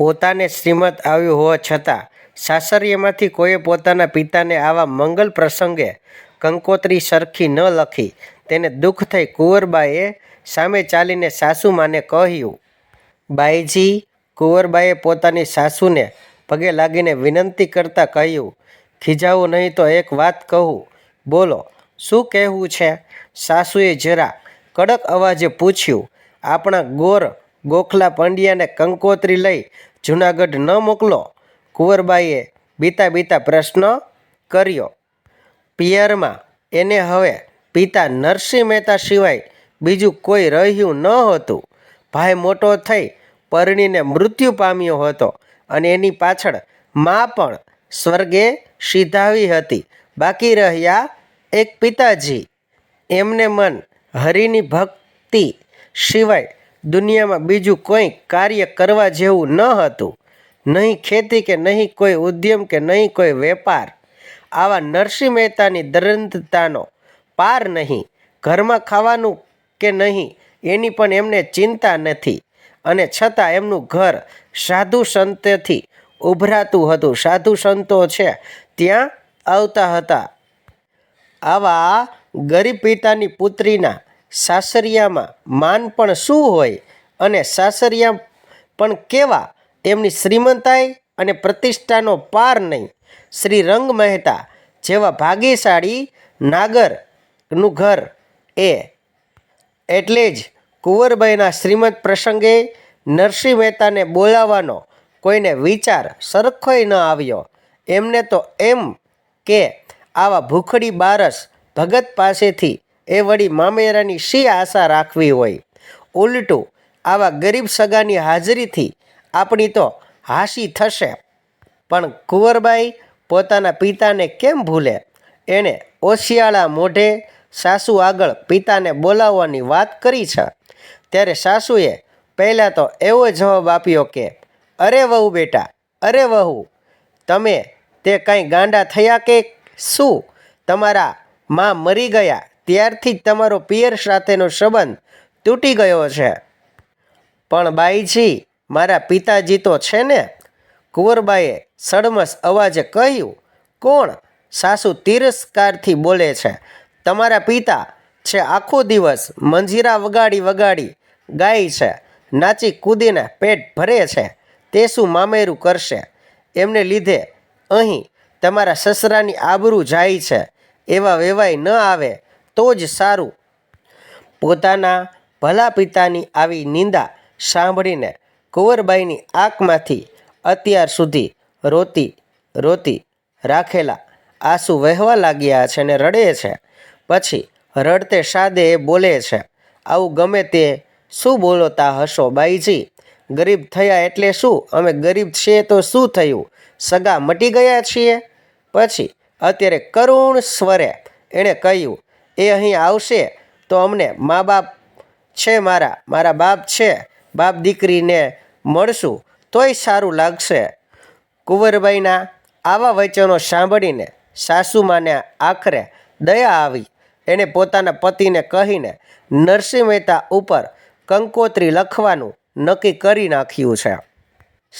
પોતાને શ્રીમત આવ્યું હોવા છતાં, સાસરિયામાંથી કોઈએ પોતાના પિતાને આવા મંગલ પ્રસંગે કંકોત્રી સરખી ન લખી, તેને દુઃખ થઈ કુંવરબાએ સામે ચાલીને સાસુમાને કહ્યું, બાઈજી કુંવરબાએ પોતાની સાસુને પગે લાગીને વિનંતી કરતાં કહ્યું, ખીજાવું નહીં તો એક વાત કહું, બોલો, શું કહેવું છે? સાસુએ જરા કડક અવાજે પૂછ્યું, આપણા ગોર ગોખલા પંડ્યાને કંકોત્રી લઈ જૂનાગઢ ન મોકલો, કુંવરબાઈએ બીતા બીતા પ્રશ્ન કર્યો. પિયરમાં એને હવે પિતા નરસિંહ મહેતા સિવાય બીજું કોઈ રહ્યું ન હતું. ભાઈ મોટો થઈ પરણીને મૃત્યુ પામ્યો હતો અને એની પાછળ મા પણ સ્વર્ગે સીધાવી હતી. બાકી રહ્યા એક પિતાજી. એમને મન હરિની ભક્તિ સિવાય દુનિયામાં બીજું કોઈ કાર્ય કરવા જેવું ન હતું. નહીં ખેતી કે નહીં કોઈ ઉદ્યમ કે નહીં કોઈ વેપાર. આવા નરસિંહ મહેતાની દરંતતાનો પાર નહીં. ઘરમાં ખાવાનું કે નહીં, એની પણ એમને ચિંતા નથી. અને છતાં એમનું ઘર સાધુ સંતથી ઉભરાતું હતું. સાધુ સંતો છે, ત્યાં આવતા હતા. આવા ગરીબ પિતાની પુત્રીના સાસરિયામાં માન પણ શું હોય અને સાસરિયા પણ કેવા? એમની શ્રીમંતાઈ અને પ્રતિષ્ઠાનો પાર નહીં. શ્રી રંગ મહેતા જેવા ભાગ્યશાળી નાગરનું ઘર એ. એટલે જ કુંવરબાઈના શ્રીમંત પ્રસંગે નરસિંહ મહેતાને બોલાવવાનો કોઈને વિચાર સરખોય ન આવ્યો. એમને તો એમ કે આવા ભૂખડી બારસ ભગત પાસેથી એ વળી મામેરાની શી આશા રાખવી હોય? ઉલટું, આવા ગરીબ સગાની હાજરીથી આપણી તો હાસી થશે. પણ કુંવરબાઈ પોતાના પિતાને કેમ ભૂલે? એણે ઓશિયાળા મોઢે સાસુ આગળ પિતાને બોલાવવાની વાત કરી છે. ત્યારે સાસુએ પહેલાં તો એવો જવાબ આપ્યો કે, અરે વહુ બેટા, અરે વહુ, તમે તે કાંઈ ગાંડા થયા કે શું? તમારા માં મરી ગયા ત્યારથી જ તમારો પિયર સાથેનો સંબંધ તૂટી ગયો છે. પણ બાઈજી, મારા પિતાજી તો છે ને? કુંવરબાઈએ સડમસ અવાજે કહ્યું, કોણ સાસુ તિરસ્કારથી બોલે છે? તમારા પિતા છે આખો દિવસ મંજીરા વગાડી વગાડી ગાય છે, નાચી કૂદીને પેટ ભરે છે, તે શું મામેરું કરશે? એમને લીધે અહીં તમારા સસરાની આબરૂ જાય છે, એવા વેવાય ન આવે તો જ સારું. પોતાના ભલા પિતાની આવી નિંદા સાંભળીને કુંવરબાઈની આંખમાંથી અત્યાર સુધી રોતી રોતી રાખેલા આંસુ વહેવા લાગ્યા છે ને રડે છે. પછી રડતે સાદે બોલે છે, આવું ગમે તે શું બોલોતા હશો બાઈજી? ગરીબ થયા એટલે શું? અમે ગરીબ છીએ તો શું થયું? સગા મટી ગયા છીએ? પછી અત્યારે કરુણ સ્વરે એણે કહ્યું એ અહીં આવશે તો અમને મા બાપ છે મારા મારા બાપ છે, બાપ દીકરીને મળશું, તોય સારું લાગશે. કુંવરબાઈના આવા વચનો સાંભળીને સાસુમાને આખરે દયા આવી. એણે પોતાના પતિને કહીને નરસિંહ મહેતા ઉપર કંકોત્રી લખવાનું નક્કી કરી નાખ્યું છે.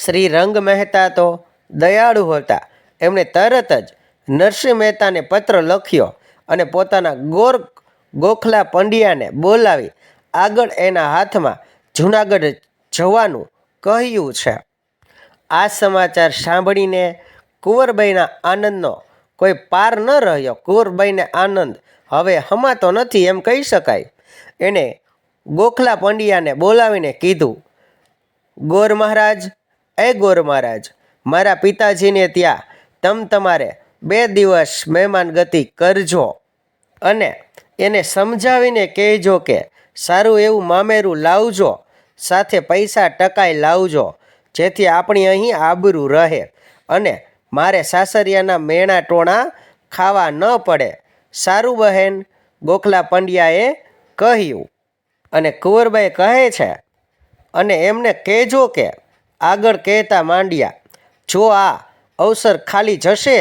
શ્રી રંગ મહેતા તો દયાળુ હતા. એમણે તરત જ નરસિંહ મહેતાને પત્ર લખ્યો. અને પોતાના ગોર ગોખલા પંડ્યાને બોલાવી આગળ એના હાથમાં જૂનાગઢ જવાનું કહ્યું છે. આ સમાચાર સાંભળીને કુંવરબાઈના આનંદનો કોઈ પાર ન રહ્યો. કુંવરબાઈને આનંદ હવે હમાતો નથી એમ કહી શકાય. એણે ગોખલા પંડ્યાને બોલાવીને કીધું, ગોર મહારાજ, એ ગોર મહારાજ, મારા પિતાજીને ત્યાં તમ તમારે બે દિવસ મહેમાન ગતિ કરજો. અને એને સમજાવીને કહેજો કે, સારું એવું મામેરું લાવજો, સાથે પૈસા ટકાઈ લાવજો, જેથી આપણી અહીં આબરૂ રહે અને મારે સાસરિયાના મેણા ટોણા ખાવા ન પડે. સારું બહેન, ગોખલા પંડ્યાએ કહ્યું. અને કુંવરબાઈ કહે છે, અને એમને કહેજો કે, આગળ કહેતા માંડ્યા, જો આ અવસર ખાલી જશે,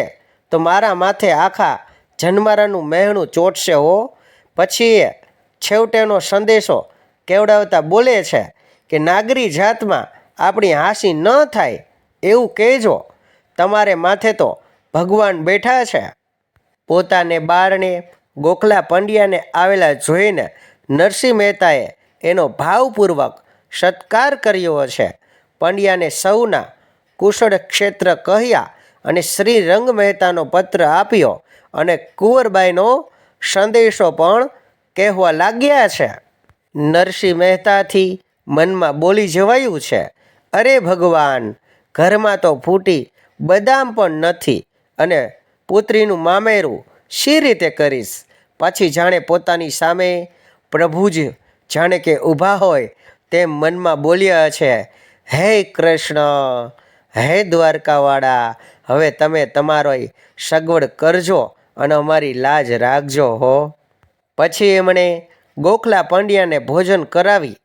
તો મારા માથે આખા જન્મારાનું મહેણું ચોટશે હો. પછી છેવટેનો સંદેશો કેવડાવતા બોલે છે કે નાગરી જાતમાં આપણી હાંસી ન થાય એવું કહેજો. તમારે માથે તો ભગવાન બેઠા છે. પોતાને બારણે ગોખલા પંડ્યાને આવેલા જોઈને નરસિંહ મહેતાએ એનો ભાવપૂર્વક સત્કાર કર્યો છે. પંડ્યાને સૌના કુશળ ક્ષેત્ર કહ્યા અને શ્રી રંગ મહેતાનો પત્ર આપ્યો અને કુંવરબાઈનો સંદેશો પણ કહેવા લાગ્યા છે. નરસિંહ મહેતાથી મનમાં બોલી જવાયું છે, અરે ભગવાન, ઘરમાં તો ફૂટી બદામ પણ નથી અને પુત્રીનું મામેરું શી રીતે કરીશ? પછી જાણે પોતાની સામે પ્રભુ જ જાણે કે ઊભા હોય તેમ મનમાં બોલ્યા છે, હે કૃષ્ણ, હે દ્વારકાવાળા, હવે તમે તમારો સગવડ કરજો અને અમારી લાજ રાખજો હો. પછી એમણે ગોખલા પંડ્યાને ભોજન કરાવી,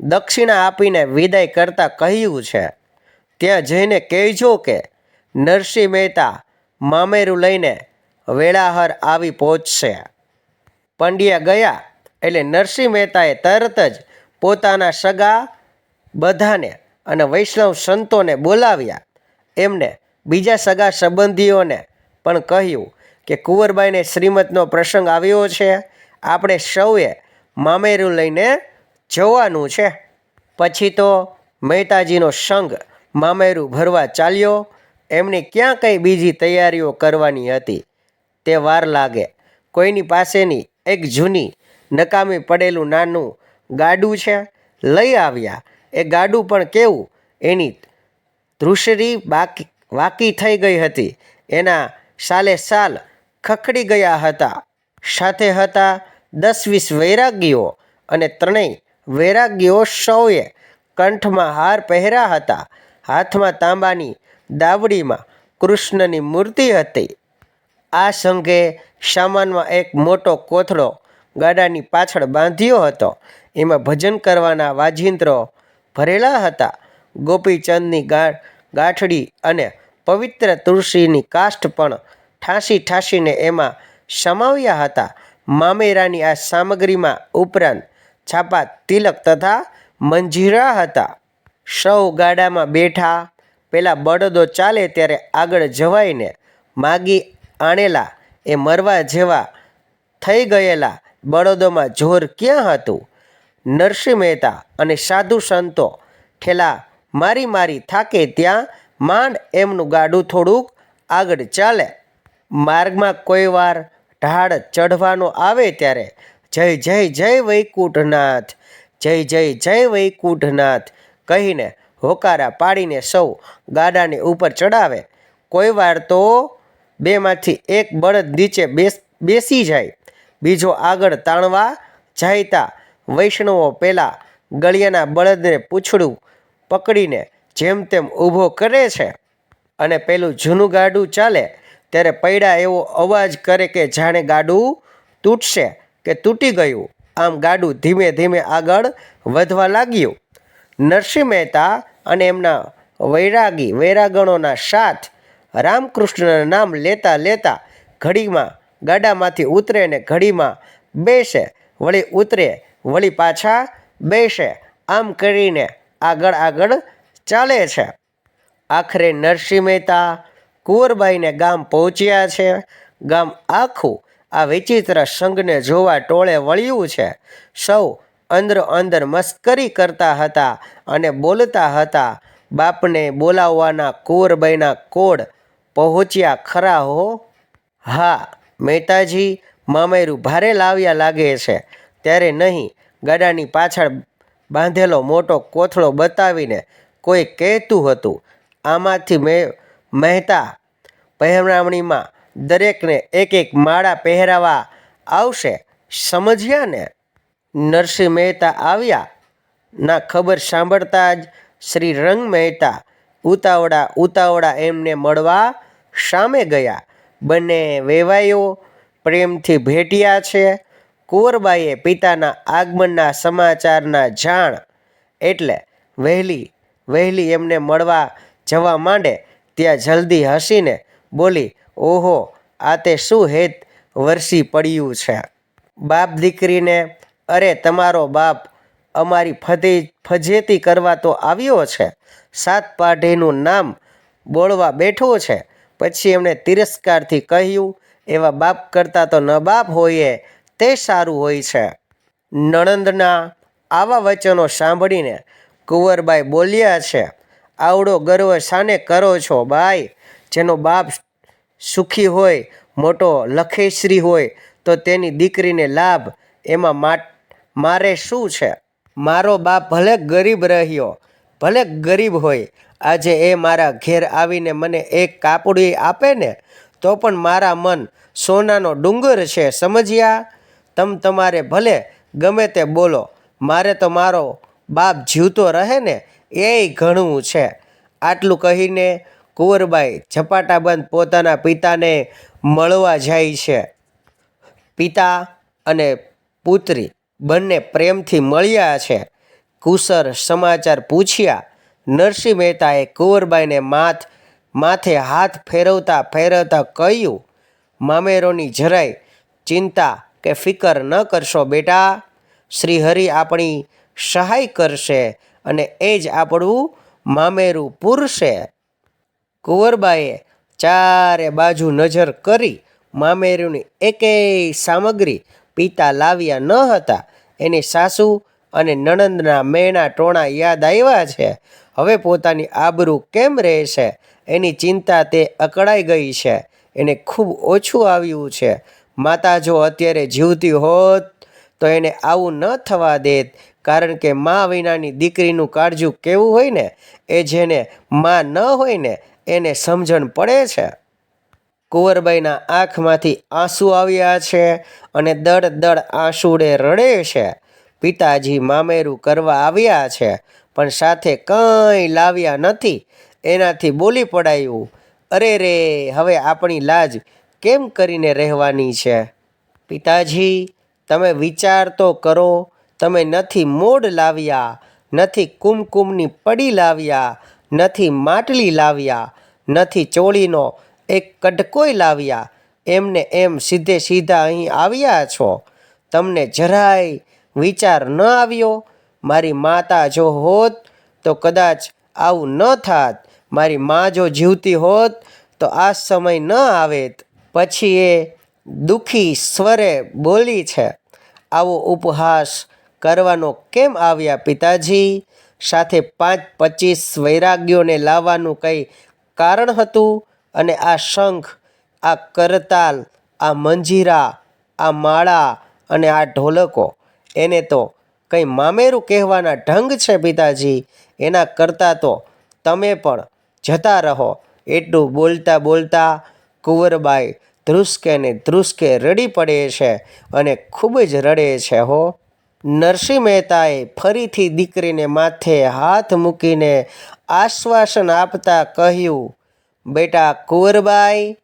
દક્ષિણા આપીને વિદાય કરતાં કહ્યું છે. ત્યાં જઈને કહેજો કે, નરસિંહ મહેતા મામેરું લઈને વેળાહર આવી પહોંચશે. પંડ્યા ગયા એટલે નરસિંહ મહેતાએ તરત જ પોતાના સગા બધાને અને વૈષ્ણવ સંતોને બોલાવ્યા. એમને બીજા સગા સંબંધીઓને પણ કહ્યું કે કુંવરબાઈને શ્રીમતનો પ્રસંગ આવ્યો છે. આપણે સૌએ મામેરું લઈને જવાનું છે. પછી તો મહેતાજીનો સંઘ મામેરું ભરવા ચાલ્યો. એમની ક્યાં કંઈ બીજી તૈયારીઓ કરવાની હતી? તે વાર લાગે. કોઈની પાસેની એક જૂની નકામી પડેલું નાનું ગાડું છે. લઈ આવ્યા. એ ગાડું પણ કેવું? એની ધ્રુસરી બાકી, વાકી થઈ ગઈ હતી. એના સાલે સાલ ખખડી ગયા હતા. સાથે હતા દસ વીસ વૈરાગીઓ અને ત્રણેય વૈરાગીઓ સૌએ કંઠમાં હાર પહેર્યા હતા. હાથમાં તાંબાની દાવડીમાં કૃષ્ણની મૂર્તિ હતી. આ સંઘે સામાનમાં એક મોટો કોથળો ગાડાની પાછળ બાંધ્યો હતો. એમાં ભજન કરવાના વાજિંત્રો ભરેલા હતા. ગોપીચંદની ગાંઠડી અને પવિત્ર તુલસીની કાષ્ઠ પણ ઠાંસી ઠાંસીને એમાં સમાવ્યા હતા. મામેરાની આ સામગ્રીમાં ઉપરાંત છાપા, તિલક તથા મંજીરા હતા. સૌ ગાડામાં બેઠા, પેલા બળદો ચાલે ત્યારે આગળ જવાઈને માગી આણેલા એ મરવા જેવા થઈ ગયેલા બળદોમાં જોર ક્યાં હતું? નરસિંહ મહેતા અને સાધુ સંતો ઠેલા મારી મારી થાકે ત્યાં માંડ એમનું ગાડું થોડુંક આગળ ચાલે. માર્ગમાં કોઈ વાર ઢાળ ચઢવાનો આવે ત્યારે જય જય જય વૈકુંઠનાથ, જય જય જય વૈકુંઠનાથ કહીને હોકારા પાડીને સૌ ગાડાની ઉપર ચડાવે કોઈ વાર તો બેમાંથી એક બળદ નીચે બેસ, બેસી જાય. બીજો આગળ તાણવા જાયતા વૈષ્ણવો પહેલાં ગળિયાના બળદને પૂંછડું પકડીને જેમ તેમ ઊભો કરે છે અને પેલું જૂનું ગાડું ચાલે ત્યારે પૈડા એવો અવાજ કરે કે જાણે ગાડું તૂટશે, કે તૂટી ગયું. આમ ગાડું ધીમે ધીમે આગળ વધવા લાગ્યું. નરસિંહ મહેતા અને એમના વૈરાગી વૈરાગણોના સાથ રામકૃષ્ણના નામ લેતા લેતા ઘડીમાં ગાડામાંથી ઉતરે ને ઘડીમાં બેસે, વળી ઉતરે, વળી પાછા બેસે, આમ કરીને આગળ આગળ ચાલે છે. આખરે નરસિંહ મહેતા કુંવરબાઈને ગામ પહોંચ્યા છે. ગામ આખું આ વિચિત્ર સંઘને જોવા ટોળે વળ્યું છે. સૌ અંદર અંદર મસ્કરી કરતા હતા અને બોલતા હતા, બાપને બોલાવવાના કુંવરબાઈના કોડ પહોંચ્યા ખરા હો? હા, મહેતાજી, મામેરું ભારે લાવ્યા લાગે છે. ત્યારે નહીં, ગાડાની પાછળ બાંધેલો મોટો કોથળો બતાવીને કોઈ કહેતું હતું. આમાંથી મેં, મહેતા પહેરામણીમાં દરેકને એક એક માળા પહેરાવા આવશે. સમજ્યા ને નરસિંહ મહેતા આવ્યા. ના ખબર સાંભળતા જ શ્રી રંગ મહેતા ઉતાવળા ઉતાવળા એમને મળવા સામે ગયા. બંને વેવાઈઓ પ્રેમથી ભેટ્યા છે. કુંવરબાઈએ પિતાના આગમનના સમાચારના જાણ એટલે વહેલી વહેલી એમને મળવા જવા માંડે. ત્યાં જલ્દી હસીને બોલી, ઓહો, આ તે શું હેત વરસી પડ્યું છે? બાપ દીકરીને, અરે, તમારો બાપ અમારી ફતે ફજેતી કરવા તો આવ્યો છે. સાત પાઢીનું નામ બોળવા બેઠો છે. પછી એમણે તિરસ્કારથી કહ્યું, એવા બાપ કરતાં તો ન બાપ હોઈએ, તે સારું હોય છે. નણંદના આવા વચનો સાંભળીને કુંવરબાઈ બોલ્યા છે, આવડો ગર્વ શાને કરો છો બાઈ જેનો બાપ સુખી હોય, મોટો લખેશ્રી હોય, તો તેની દીકરીને લાભ એમાં મા, મારે શું છે? મારો બાપ ભલે ગરીબ રહ્યો, ભલે ગરીબ હોય, આજે એ મારા ઘેર આવીને મને એક કાપડી આપે ને, તો પણ મારા મન સોનાનો ડુંગર છે, સમજ્યા? તમ તમારે ભલે ગમે તે બોલો, મારે તો મારો બાપ જીવતો રહે ને, એ ઘણું છે. આટલું કહીને કુંવરબાઈ ઝપાટાબંધ પોતાના પિતાને મળવા જાય છે. પિતા અને પુત્રી બંને પ્રેમથી મળ્યા છે. કુસર સમાચાર પૂછ્યા, નરસિંહ મહેતાએ કુંવરબાઈને માથ, માથે હાથ ફેરવતા ફેરવતા કહ્યું, મામેરોની જરાય ચિંતા કે ફિકર ન કરશો બેટા. શ્રી હરિ આપણી સહાય કરશે અને એ જ આપણું મામેરું પૂરશે કુંવરબાઈએ ચારે બાજુ નજર કરી મામેરુની એકેય સામગ્રી પિતા લાવ્યા ન હતા. એની સાસુ અને નણંદના મેણા ટોણા યાદ આવ્યા છે. હવે પોતાની આબરૂ કેમ રહેશે? એની ચિંતા તે અકળાઈ ગઈ છે. એને ખૂબ ઓછું આવ્યું છે. માતા જો અત્યારે જીવતી હોત તો એને આવું ન થવા દેત. કારણ કે મા વિનાની દીકરીનું કાળજું કેવું હોય ને? એ જેને મા ન હોય ને એને સમજણ પડે છે? કુંવરબાઈના આંખમાંથી આંસુ આવ્યા છે અને દળ દળ આંસુડે રડે છે. પિતાજી મામેરું કરવા આવ્યા છે, પણ સાથે કંઈ લાવ્યા નથી. એનાથી બોલી પડાયું, અરે રે, હવે આપણી લાજ કેમ કરીને રહેવાની છે? પિતાજી, તમે વિચાર તો કરો, તમે નથી મોડ લાવ્યા, નથી કુમકુમની પડી લાવ્યા નથી માટલી લાવ્યા, નથી ચોળીનો એક કડકોય લાવ્યા. એમને એમ સીધે સીધા અહીં આવ્યા છો. તમને જરાય વિચાર ન આવ્યો? મારી માતા જો હોત તો કદાચ આવું ન થાત. મારી મા જો જીવતી હોત તો આ સમય ન આવેત. પછી એ દુઃખી સ્વરે બોલી છે, આવો ઉપહાસ કરવાનો કેમ આવ્યા પિતાજી? સાથે પાંચ પચીસ વૈરાગ્યોને લાવવાનું કંઈ કારણ હતું? અને આ શંખ, આ કરતાલ, આ મંજીરા, આ માળા અને આ ઢોલકો, એને તો કંઈ મામેરું કહેવાના ઢંગ છે પિતાજી? એના કરતાં તો તમે પણ જતા રહો. એટલું બોલતા બોલતા કુંવરબાઈ ધ્રુસકે ને ધ્રુસકે રડી પડે છે અને ખૂબ જ રડે છે હો. નરસિંહ મહેતાએ ફરીથી દીકરીને માથે હાથ મૂકીને આશ્વાસન આપતા કહ્યું, બેટા કુંવરબાઈ,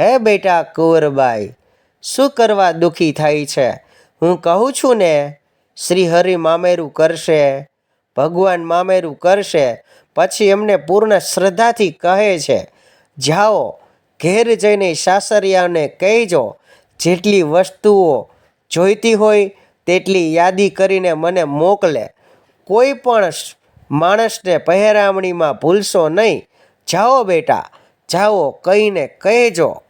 હે બેટા કુંવરબાઈ, શું કરવા દુઃખી થાય છે? હું કહું છું ને, શ્રી હરિ મામેરું કરશે, ભગવાન મામેરું કરશે. પછી એમને પૂર્ણ શ્રદ્ધાથી કહે છે, જાઓ, ઘેર જઈને સાસરિયાને કહેજો, જેટલી વસ્તુઓ જોઈતી હોય તેટલી યાદી કરીને મને મોકલે. કોઈ પણ માણસને પહેરામણીમાં ભૂલશો નહીં. જાઓ બેટા, જાઓ, કહીને કહેજો.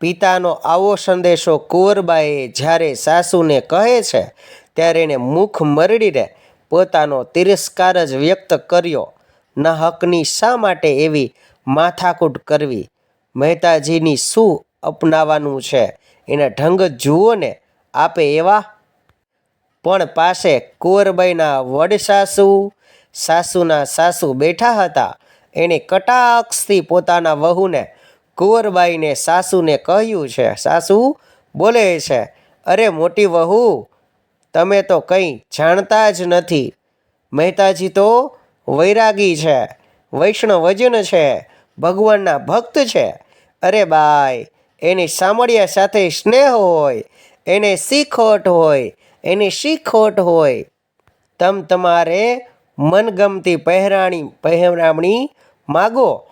પિતાનો આવો સંદેશો કુંવરબાઈએ જ્યારે સાસુને કહે છે, ત્યારે એને મુખ મરડીને પોતાનો તિરસ્કાર જ વ્યક્ત કર્યો. ન હકની શા માટે એવી માથાકૂટ કરવી? મહેતાજીની શું અપનાવવાનું છે? એના ઢંગ જુઓ ને આપે એવા પણ પાસે કુંવરબાઈના વડસાસુ સાસુના સાસુ બેઠા હતા. એણે કટાક્ષથી પોતાના વહુને, કુંવરબાઈને સાસુને કહ્યું છે, સાસુ, બોલે છે, અરે મોટી વહુ, તમે તો કંઈ જાણતા જ નથી. મહેતાજી તો વૈરાગી છે, વૈષ્ણવજન છે, ભગવાનના ભક્ત છે. અરે બાઈ, એની સામળિયા સાથે સ્નેહ હોય, એને શીખોટ હોય એની શી ખોટ હોય. તમ તમારે મનગમતી પહેરાણી, પહેરામણી માગો.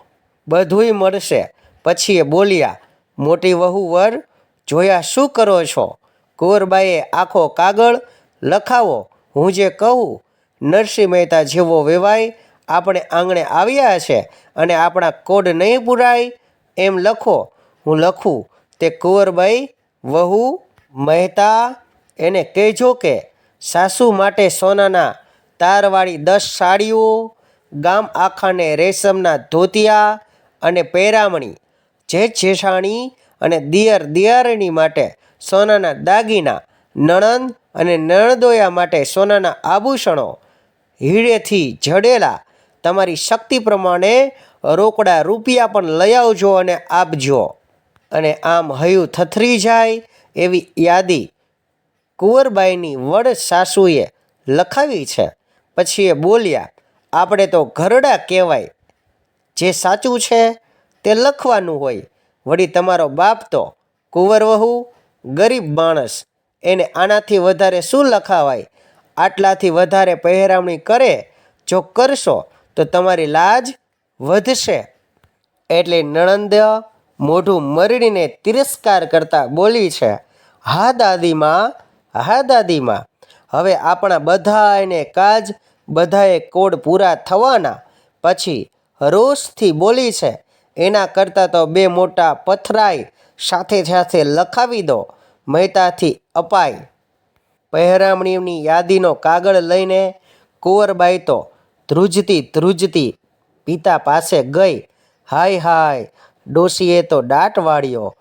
બધુંય મળશે. પછી એ બોલ્યા, મોટી વહુ વર, જોયા શું કરો છો? કુંવરબાઈએ આખો કાગળ લખાવો. હું જે કહું, નરસિંહ મહેતા જેવો વેવાય, આપણે આંગણે આવ્યા છે અને આપણા કોડ નહીં પુરાય, એમ લખો. હું લખું, તે કુંવરબાઈ, વહુ, મહેતા એને કહેજો કે, સાસુ માટે સોનાના તારવાળી દસ સાડીઓ, ગામ આખાને રેશમના ધોતિયા અને પહેરામણી, જે જેઠાણી અને દિયર દિયારણી માટે સોનાના દાગીના, નણંદ અને નણદોયા માટે સોનાના આભૂષણો હીળેથી જડેલા, તમારી શક્તિ પ્રમાણે રોકડા રૂપિયા પણ લઈ આવજો અને આપજો. અને આમ હયું થથરી જાય એવી યાદી કુંવરબાઈની વડ સાસુએ લખાવી છે. પછી એ બોલ્યા, આપણે તો ઘરડા કહેવાય. જે સાચું છે તે લખવાનું હોય. વળી તમારો બાપ તો કુંવર વહુ, ગરીબ માણસ. એને આનાથી વધારે શું લખાવાય? આટલાથી વધારે પહેરામણી કરે, જો કરશો તો તમારી લાજ વધશે. એટલે નણંદ મોઢું મરડીને તિરસ્કાર કરતા બોલી છે, હા દાદીમાં હા, દાદીમાં. હવે આપણા બધાને કાજ, બધાએ કોડ પૂરા થવાના. પછી રોષથી બોલી છે, એના કરતાં તો બે મોટા પથરાઈ સાથે સાથે લખાવી દો મહેતાથી અપાય. પહેરામણીની યાદીનો કાગળ લઈને કુંવરબાઈ તો ધ્રુજતી ધ્રુજતી પિતા પાસે ગઈ. હાય હાય, ડોશીએ તો દાટ વાળ્યો.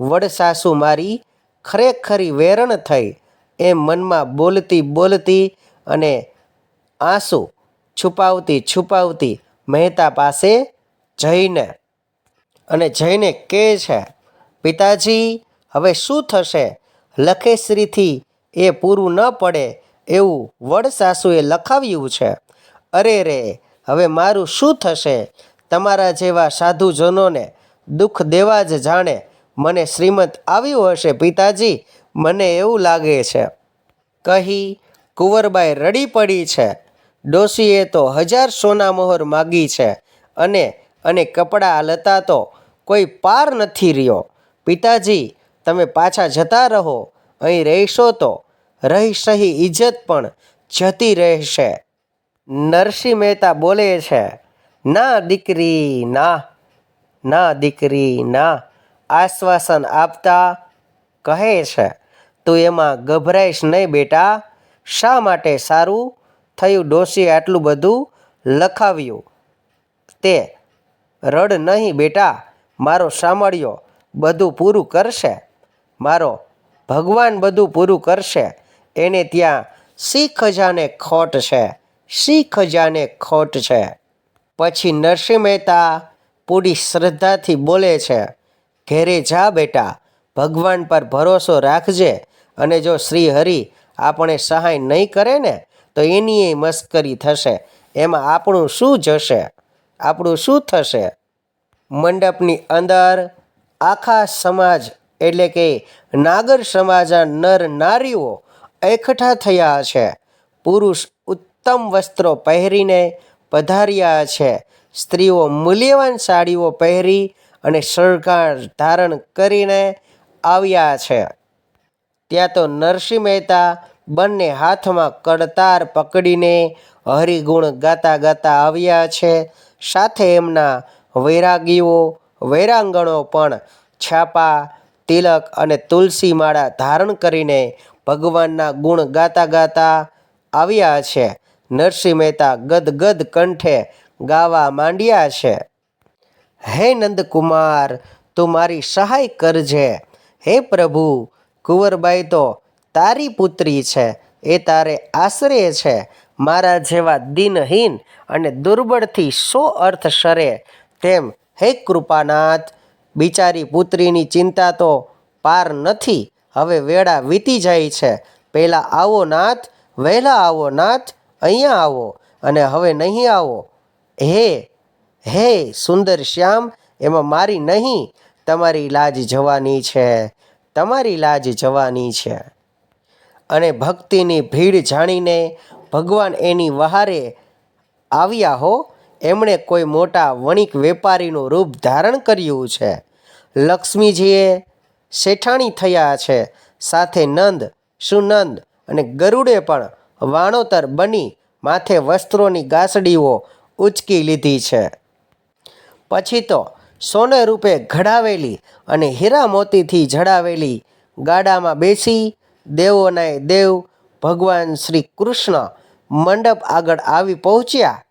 વડસાસુ મારી ખરેખરી વેરણ થઈ. એમ મનમાં બોલતી બોલતી અને આંસુ છુપાવતી છુપાવતી મહેતા પાસે જઈને અને જઈને કહે છે, પિતાજી, હવે શું થશે? લખેશ્રીથી એ પૂરું ન પડે એવું વડ સાસુએ લખાવ્યું છે. અરે રે, હવે મારું શું થશે? તમારા જેવા સાધુજનોને દુઃખ દેવા જ જાણે મને શ્રીમંત આવ્યું હશે, પિતાજી. મને એવું લાગે છે. કહી કુંવરબાઈ રડી પડી છે. ડોશીએ તો હજાર સોના મોહર માગી છે અને અને કપડાં લતા તો કોઈ પાર નથી રહ્યો. પિતાજી, તમે પાછા જતા રહો. અહીં રહેશો તો રહી સહી ઇજ્જત પણ જતી રહેશે. નરસિંહ મહેતા બોલે છે, ના દીકરી, ના ના દીકરી, ના. આશ્વાસન આપતા કહે છે તું એમાં ગભરાઈશ નહીં બેટા. શા માટે સારું થયું ડોશીએ આટલું બધું લખાવ્યું? તે, રડ નહીં બેટા, મારો સાંભળ્યો, બધું પૂરું કરશે. મારો ભગવાન બધું પૂરું કરશે. એને ત્યાં સી ખજાને ખોટ છે સી ખજાને ખોટ છે. પછી નરસિંહ મહેતા પૂરી શ્રદ્ધાથી બોલે છે, ઘેરે જા બેટા, ભગવાન પર ભરોસો રાખજે. અને જો શ્રી હરિ આપણે સહાય નહીં કરે ને, તો એની મસ્કરી થશે. એમાં આપણું શું જશે? આપણું શું થશે? મંડપની અંદર આખા સમાજ, એટલે કે નાગર સમાજના નર નારીઓ એકઠા થયા છે. પુરુષ ઉત્તમ વસ્ત્રો પહેરીને પધાર્યા છે. સ્ત્રીઓ મૂલ્યવાન સાડીઓ પહેરી અને શણગાર ધારણ કરીને આવ્યા છે. ત્યાં તો નરસિંહ મહેતા બંને હાથમાં કડતાર પકડીને હરિગુણ ગાતા ગાતા આવ્યા છે. સાથે એમના વૈરાગીઓ, વૈરાંગણો પણ છાપા, તિલક અને તુલસી માળા ધારણ કરીને ભગવાનના ગુણ ગાતા ગાતા આવ્યા છે. નરસિંહ મહેતા ગદગદ કંઠે ગાવા માંડ્યા છે. હે નંદકુમાર, તું મારી સહાય કરજે. હે પ્રભુ કુંવરબાઈ તો, તારી પુત્રી છે, એ તારે આશરે છે. મારા જેવા દિનહીન અને દુર્બળથી સો અર્થ સરે તેમ, હે કૃપાનાથ, બિચારી પુત્રીની ચિંતા તો પાર નથી. હવે વેળા વીતી જાય છે. પહેલાં આવો નાથ, વહેલા આવો નાથ, અહીંયા આવો. અને હવે નહીં આવો. હે હે સુંદર શ્યામ, એમાં મારી નહીં, તમારી લાજ જવાની છે. તમારી લાજ જવાની છે. અને ભક્તિની ભીડ જાણીને ભગવાન એની વહારે આવ્યા હો, એમણે કોઈ મોટા વણિક વેપારીનું રૂપ ધારણ કર્યું છે. લક્ષ્મીજીએ શેઠાણી થયા છે. સાથે નંદ, સુનંદ અને ગરુડે પણ વાણોતર બની માથે વસ્ત્રોની ગાસડીઓ ઉચકી લીધી છે. પછી તો સોને રૂપે ઘડાવેલી અને હીરા મોતીથી જડાવેલી ગાડામાં બેસી દેવોનાય દેવ ભગવાન શ્રી કૃષ્ણ મંડપ આગળ આવી પહોંચ્યા.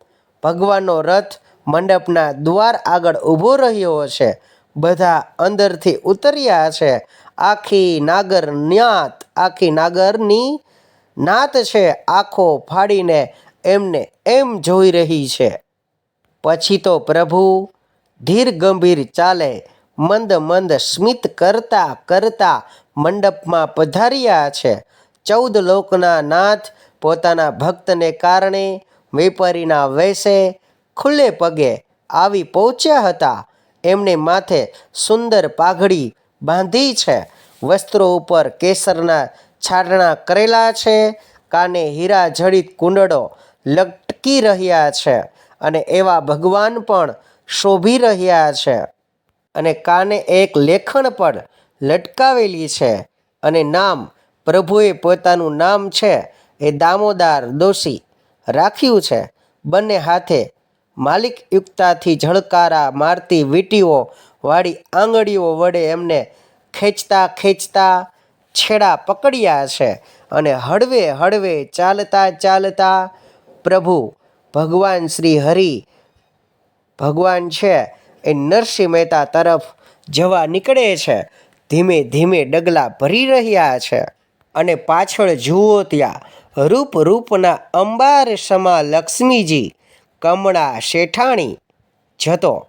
ભગવાનનો રથ મંડપના દ્વાર આગળ ઊભો રહ્યો છે બધા અંદરથી ઉતર્યા છે. આખી નાગર ન્યાત, આખી નાગરની નાત છે. આંખો ફાડીને એમને એમ જોઈ રહી છે. પછી તો પ્રભુ ધીર ગંભીર ચાલે, મંદ મંદ સ્મિત કરતા કરતા મંડપમાં પધાર્યા છે. ચૌદ લોકના નાથ પોતાના ભક્તને કારણે વેપારીના વેશે ખુલ્લે પગે આવી પહોંચ્યા હતા. એમને માથે સુંદર પાઘડી બાંધી છે. વસ્ત્રો ઉપર કેસરના છાટણા કરેલા છે. કાને હીરા જડિત કુંડળો લટકી રહ્યા છે અને એવા ભગવાન પણ શોભી રહ્યા છે અને કાને એક લેખણ પણ લટકાવેલી છે અને નામ પ્રભુએ પોતાનું નામ છે એ દામોદાર દોષી રાખ્યું છે. બંને હાથે માલિક યુક્તાથી ઝળકારા મારતી વીંટીઓ વાળી આંગળીઓ વડે એમને ખેંચતા ખેંચતા છેડા પકડ્યા છે અને હળવે હળવે ચાલતા ચાલતા પ્રભુ ભગવાન શ્રી હરિ ભગવાન છે એ નરસિંહ મહેતા તરફ જવા નીકળે છે. ધીમે ધીમે ડગલા ભરી રહ્યા છે અને પાછળ જુઓ ત્યાં રૂપ રૂપના અંબાર સમા લક્ષ્મીજી, કમળા શેઠાણી જતો.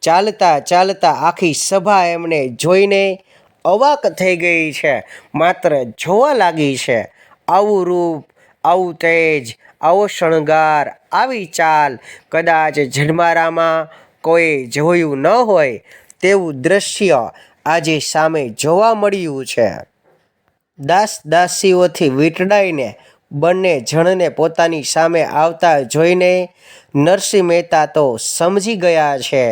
ચાલતા ચાલતા આખી સભા એમને જોઈને અવાક થઈ ગઈ છે. માત્ર જોવા લાગી છે. આવું રૂપ આવું તેજ, આવો શણગાર, આવી ચાલ. કદાચ ઝડમારામાં કોઈ જોયું ન હોય તેવું દ્રશ્ય આજે સામે જોવા મળ્યું છે. દાસ દાસીઓથી વીંટળાઈને બંને જણને પોતાની સામે આવતા જોઈને નરસિંહ મહેતા તો સમજી ગયા છે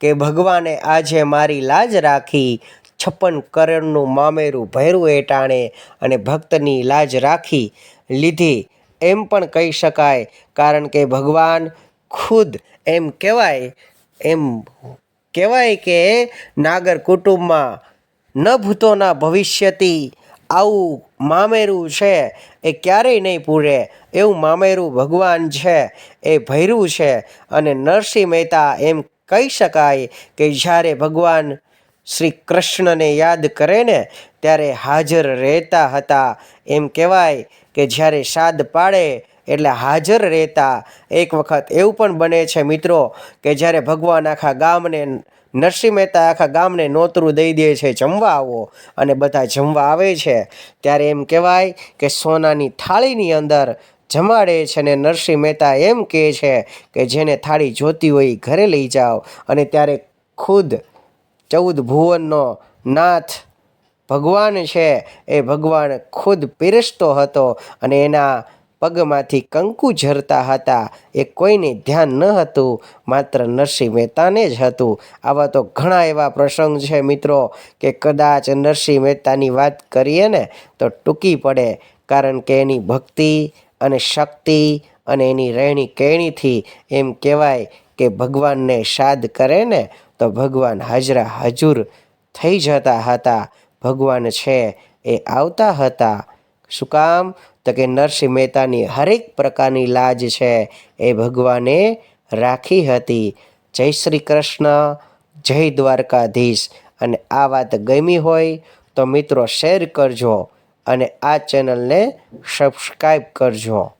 કે ભગવાને આજે મારી લાજ રાખી છપ્પન કરોડનું મામેરું ભૈરું એટાણે અને ભક્તની લાજ રાખી લીધી. એમ પણ કહી શકાય, કારણ કે ભગવાન ખુદ એમ કહેવાય એમ કહેવાય કે નાગર કુટુંબમાં ન ભૂતોના ભવિષ્યથી આવું મામેરું છે, એ ક્યારેય નહીં પૂરે. એવું મામેરું ભગવાન છે, એ ભૈરું છે, અને નરસિંહ મહેતા એમ કહી શકાય કે જ્યારે ભગવાન શ્રી કૃષ્ણને યાદ કરે ને, ત્યારે હાજર રહેતા હતા. એમ કહેવાય કે જ્યારે સાદ પાડે એટલે હાજર રહેતા, એક વખત એવું પણ બને છે મિત્રો કે જ્યારે ભગવાન આખા ગામને, નરસિંહ મહેતા આખા ગામને નોતરું દઈ દે છે, જમવા આવો અને બધા જમવા આવે છે, ત્યારે એમ કહેવાય કે સોનાની થાળીની અંદર જમાડે છે ને નરસિંહ મહેતા એમ કહે છે કે જેને થાળી જોતી હોય ઘરે લઈ જાઓ અને ત્યારે ખુદ ચૌદ ભુવનનો નાથ ભગવાન છે, એ ભગવાન ખુદ પીરસતો હતો અને એના પગમાંથી કંકુ ઝરતા હતા. એ કોઈને ધ્યાન ન હતું, માત્ર નરસિંહ મહેતાને જ હતું. આવા તો ઘણા એવા પ્રસંગ છે મિત્રો, કે કદાચ નરસિંહ મહેતાની વાત કરીએ ને, તો ટૂંકી પડે, કારણ કે એની ભક્તિ અને શક્તિ અને એની રહેણી કહેણીથી એમ કહેવાય કે ભગવાનને સાદ કરે ને, તો ભગવાન હાજરા હજુર થઈ જતા હતા. ભગવાન છે એ આવતા હતા. શું કામ? તો કે નરસિંહ મહેતાની હરેક પ્રકારની લાજ છે એ ભગવાને રાખી હતી. જય શ્રી કૃષ્ણ, જય દ્વારકાધીશ. અને આ વાત ગમી હોય તો મિત્રો શેર કરજો અને આ ચેનલને સબસ્ક્રાઈબ કરજો.